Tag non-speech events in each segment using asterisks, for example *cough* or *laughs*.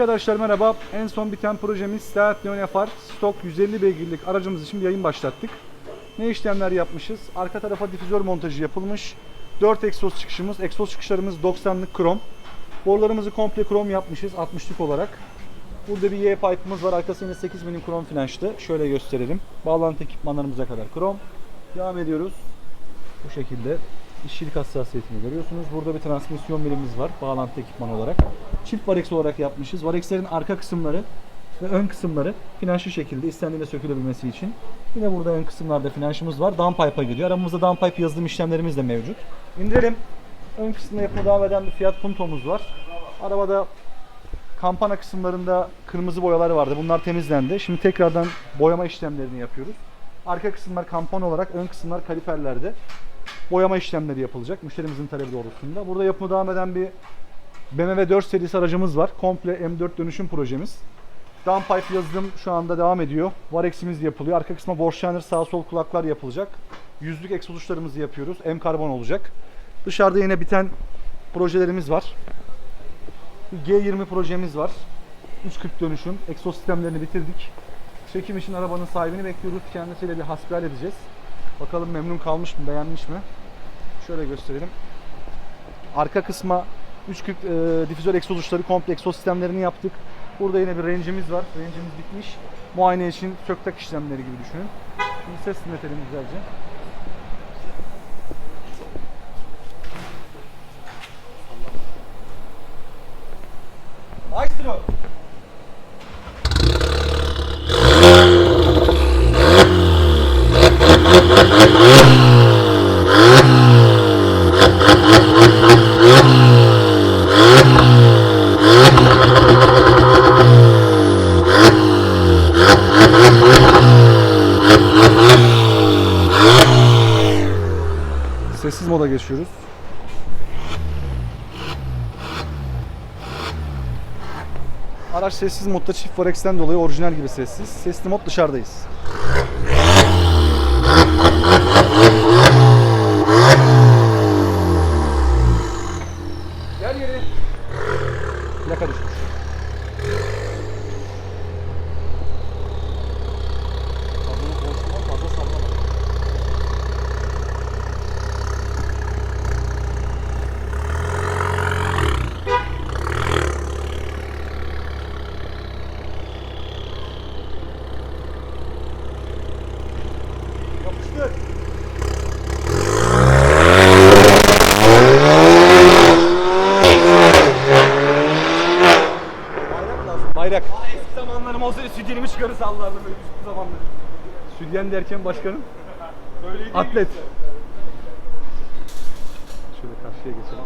Arkadaşlar merhaba. En son biten projemiz Seat Leon FR stok 150 beygirlik aracımız için bir yayın başlattık. Ne işlemler yapmışız? Arka tarafa difüzör montajı yapılmış. 4 egzoz çıkışımız, egzoz çıkışlarımız 90'lık krom. Borularımızı komple krom yapmışız 60'lık olarak. Burada bir Y pipe'ımız var. Arkası yine 8 milim krom flanşlı. Şöyle gösterelim. Bağlantı ekipmanlarımıza kadar krom. Devam ediyoruz. Bu şekilde işçilik hassasiyetini görüyorsunuz. Burada bir transmisyon birimimiz var bağlantı ekipmanı olarak. Çift varex olarak yapmışız. Varexlerin arka kısımları ve ön kısımları flanşlı şekilde istendiğinde sökülebilmesi için. Yine burada ön kısımlarda flanşımız var. Downpipe'a giriyor. Aramızda downpipe yazılım işlemlerimiz de mevcut. İndirelim. Ön kısmında yapıma devam eden bir Fiat Punto'muz var. Arabada kampana kısımlarında kırmızı boyalar vardı. Bunlar temizlendi. Şimdi tekrardan boyama işlemlerini yapıyoruz. Arka kısımlar kampana olarak, ön kısımlar kaliperlerde boyama işlemleri yapılacak müşterimizin talebi doğrultusunda. Burada yapımı devam eden bir BMW 4 serisi aracımız var. Komple M4 dönüşüm projemiz. Downpipe yazılım şu anda devam ediyor. Varex'imiz yapılıyor. Arka kısma Borshiner sağ sol kulaklar yapılacak. Yüzlük egzoz uçlarımızı yapıyoruz. M karbon olacak. Dışarıda yine biten projelerimiz var. Bir G20 projemiz var. 340 dönüşüm. Egzoz sistemlerini bitirdik. Çekim için arabanın sahibini bekliyoruz. Kendisiyle bir hasbihal edeceğiz. Bakalım memnun kalmış mı, beğenmiş mi? Şöyle gösterelim. Arka kısma 340 e, difüzör egzoz uçları komple egzoz sistemlerini yaptık. Burada yine bir range'imiz var. Range'imiz bitmiş. Muayene için sök tak işlemleri gibi düşünün. Şimdi ses dinletelim güzelce. Sessiz moda geçiyoruz. Araç sessiz modda çift forex'ten dolayı orijinal gibi sessiz. Sesli mod dışarıdayız. Gel geri. Plaka düşmüş. Bayrak lazım. Bayrak. Eski zamanlarım olsaydı sütyenimi çıkarır sallardım böyle eski zamanları. Sütyen derken başkanım. Böyleydi. Atlet. Şöyle karşıya geçelim.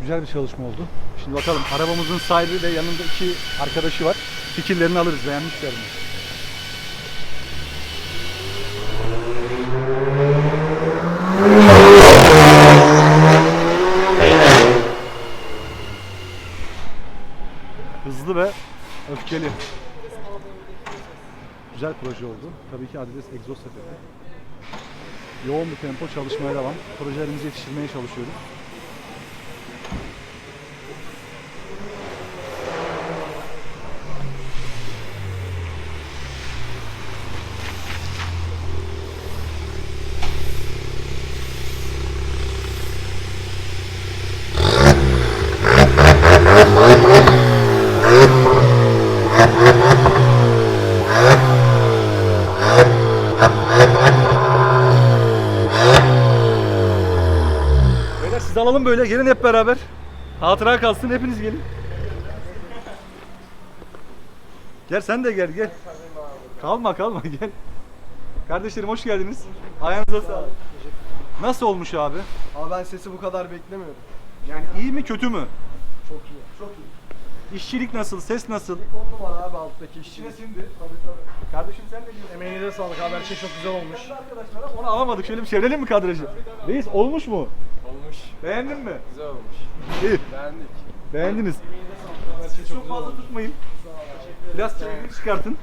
Güzel bir çalışma oldu. Şimdi bakalım arabamızın sahibi ve yanında iki arkadaşı var. Fikirlerini alırız. Beğenmişler mi? Hızlı ve öfkeli. Güzel proje oldu. Tabii ki Adidas egzoz sepeti. Yoğun bir tempo çalışmaya devam. Projelerimizi yetiştirmeye çalışıyoruz. Siz alalım böyle gelin hep beraber. Hatıra kalsın hepiniz gelin. Gel sen de gel gel. Kalma kalma *laughs* gel. Kardeşlerim hoş geldiniz. Ayağınıza sağlık. Nasıl olmuş abi? Ama ben sesi bu kadar beklemiyordum. Yani iyi mi kötü mü? Çok iyi. Çok iyi. İşçilik nasıl? Ses nasıl? 10 numara abi alttaki işçi. İçine sindi. Kardeşim sen ne diyorsun? Emeğine de sağlık abi her şey çok güzel olmuş. Arkadaşlar onu alamadık. Şöyle bir çevirelim mi kadrajı? Reis olmuş mu? Olmuş. Beğendin mi? Güzel olmuş. İyi. Beğendik. Beğendiniz. Siz çok fazla tutmayın. Biraz çevirdik çıkartın.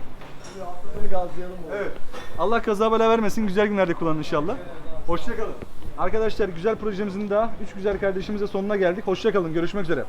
Gazlayalım? Evet. Allah kaza bela vermesin. Güzel günlerde kullanın inşallah. Hoşçakalın. Arkadaşlar güzel projemizin daha 3 güzel kardeşimize sonuna geldik. Hoşçakalın. Görüşmek üzere.